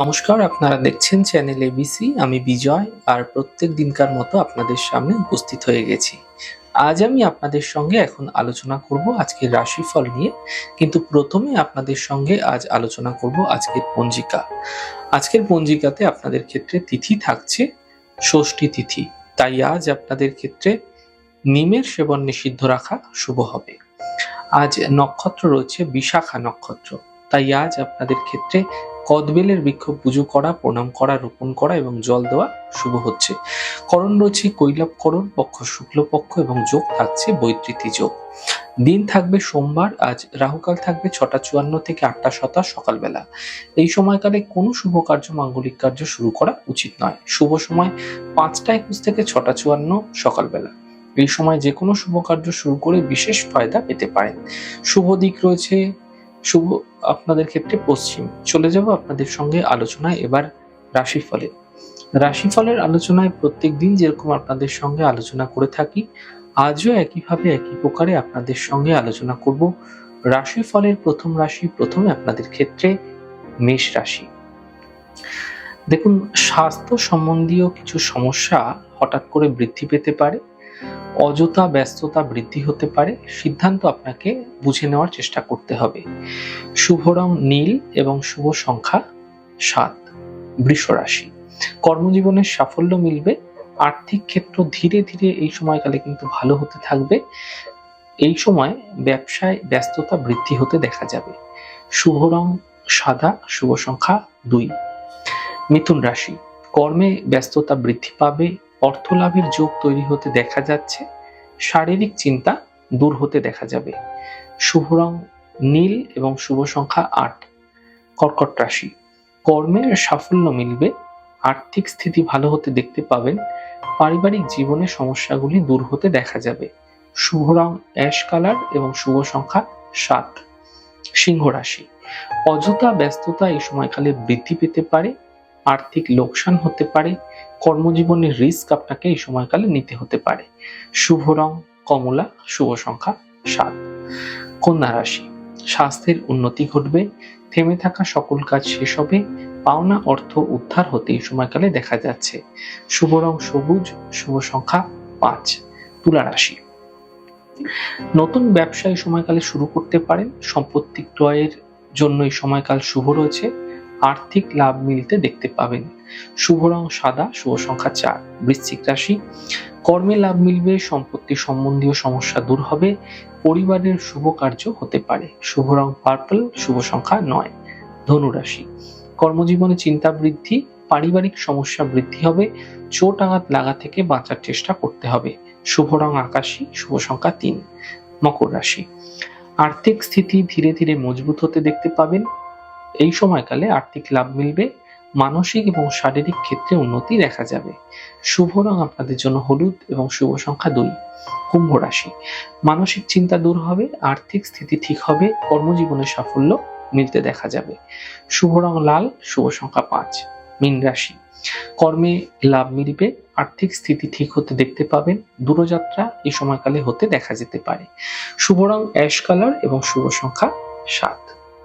নমস্কার, আপনারা দেখছেন চ্যানেল এবিসি আমি বিজয় আর প্রত্যেক দিনকার মতো আপনাদের সামনে উপস্থিত হয়ে গেছি। আজ আমি আপনাদের সঙ্গে এখন আলোচনা করব আজকের রাশিফল নিয়ে, কিন্তু প্রথমে আপনাদের সঙ্গে আজ আলোচনা করব আজকের পঞ্জিকা। আজকের পঞ্জিকাতে আপনাদের ক্ষেত্রে তিথি থাকছে ষষ্ঠী তিথি, তাই আজ আপনাদের ক্ষেত্রে নিমের সেবন নিষিদ্ধ রাখা শুভ হবে। আজ নক্ষত্র রয়েছে বিশাখা নক্ষত্র, তাই আজ আপনাদের ক্ষেত্রে কদবেলের বৃক্ষ পুজো করা, প্রণাম করা, রোপণ করা এবং জল দেওয়া শুভ হচ্ছে। করণ রয়েছে কৈলাপ করণ, পক্ষ শুক্লপক্ষ এবং যোগ থাকছে বৈতৃতি যোগ। দিন থাকবে সোমবার, আজ রাহুকাল থাকবে ছটা চুয়ান্ন থেকে আটটা শতাশ সকালবেলা। এই সময়কালে কোনো শুভ কার্য, মাঙ্গলিক কার্য শুরু করা উচিত নয়। শুভ সময় পাঁচটা একুশ থেকে ছটা চুয়ান্ন সকালবেলা। এই সময় যে কোনো শুভ কার্য শুরু করে বিশেষ ফায়দা পেতে পারেন। শুভ দিক রয়েছে শুভ আপনাদের ক্ষেত্রে পশ্চিম। চলে যাব আপনাদের সঙ্গে আলোচনায় এবার রাশিফলে। রাশিফলের আলোচনায় প্রত্যেক দিন যেরকম আপনাদের সঙ্গে আলোচনা করে থাকি, আজও একইভাবে একই প্রকারে আপনাদের সঙ্গে আলোচনা করব। রাশিফলের প্রথম রাশি প্রথমে আপনাদের ক্ষেত্রে মেষ রাশি। দেখুন, স্বাস্থ্য সম্বন্ধীয় কিছু সমস্যা হঠাৎ করে বৃদ্ধি পেতে পারে। অযথা ব্যস্ততা বৃদ্ধি হতে পারে, সিদ্ধান্ত আপনাকে বুঝে নেওয়ার চেষ্টা করতে হবে। শুভ রং নীল এবং শুভ সংখ্যা সাত, বৃষ রাশি। কর্মজীবনের সাফল্য মিলবে, আর্থিক ক্ষেত্র ধীরে ধীরে এই সময়কালে কিন্তু ভালো হতে থাকবে। এই সময় ব্যবসায় ব্যস্ততা বৃদ্ধি হতে দেখা যাবে। শুভ রং সাদা, শুভ সংখ্যা দুই। মিথুন রাশি। কর্মে ব্যস্ততা বৃদ্ধি পাবে অর্থ লাভের যোগ তৈরি হতে দেখা যাচ্ছে, শারীরিক চিন্তা দূর হতে দেখা যাবে। শুভ রং নীল এবং শুভ সংখ্যা আট। কর্কট রাশি। কর্মের সাফল্য মিলবে, আর্থিক স্থিতি ভালো হতে দেখতে পাবেন, পারিবারিক জীবনের সমস্যাগুলি দূর হতে দেখা যাবে। শুভ রং অ্যাশ কালার এবং শুভ সংখ্যা সাত। সিংহ রাশি। অযথা ব্যস্ততা এই সময়কালে বৃদ্ধি পেতে পারে আর্থিক লোকসান হতে পারে, কর্মজীবনের রিস্ক আপনাকে এই সময়কালে নিতে হতে পারে। শুভ রং, কমলা, শুভ সংখ্যা সাত। কন্যা রাশি, স্বাস্থ্যের উন্নতি ঘটবে, থেমে থাকা সকল কাজ শেষ হবে, পাওনা অর্থ উদ্ধার হতে এই সময়কালে দেখা যাচ্ছে। শুভ রং সবুজ, শুভ সংখ্যা পাঁচ। তুলা রাশি, নতুন ব্যবসা এই সময়কালে শুরু করতে পারেন, সম্পত্তি ক্রয়ের জন্য এই সময়কাল শুভ রয়েছে আর্থিক লাভ মিলতে দেখতে পাবেন। শুভ রং সাদা, শুভ সংখ্যা চার। বৃশ্চিক রাশি, কর্মে লাভ মিলবে, সম্পত্তি সম্বন্ধীয় সমস্যা দূর হবে, পরিবারের শুভ কার্য হতে পারে। শুভ রং পার্পল শুভ সংখ্যা নয়। ধনুরাশি কর্মজীবনে চিন্তা বৃদ্ধি, পারিবারিক সমস্যা বৃদ্ধি হবে, চোট আঘাত লাগা থেকে বাঁচার চেষ্টা করতে হবে। শুভ রং আকাশী, শুভ সংখ্যা তিন। মকর রাশি, আর্থিক স্থিতি ধীরে ধীরে মজবুত হতে দেখতে পাবেন এই সময়কালে আর্থিক লাভ মিলবে, মানসিক এবং শারীরিক ক্ষেত্রে উন্নতি দেখা যাবে। শুভ রং আপনাদের জন্য হলুদ এবং শুভ সংখ্যা দুই, কুম্ভ রাশি। মানসিক চিন্তা দূর হবে, আর্থিক স্থিতি ঠিক হবে, কর্মজীবনে সাফল্য মিলতে দেখা যাবে। শুভ রং লাল, শুভ সংখ্যা পাঁচ, মীন রাশি। কর্মে লাভ মিলবে, আর্থিক স্থিতি ঠিক হতে দেখতে পাবেন, দূরযাত্রা এই সময়কালে হতে দেখা যেতে পারে। শুভ রং অ্যাশ কালার এবং শুভ সংখ্যা সাত।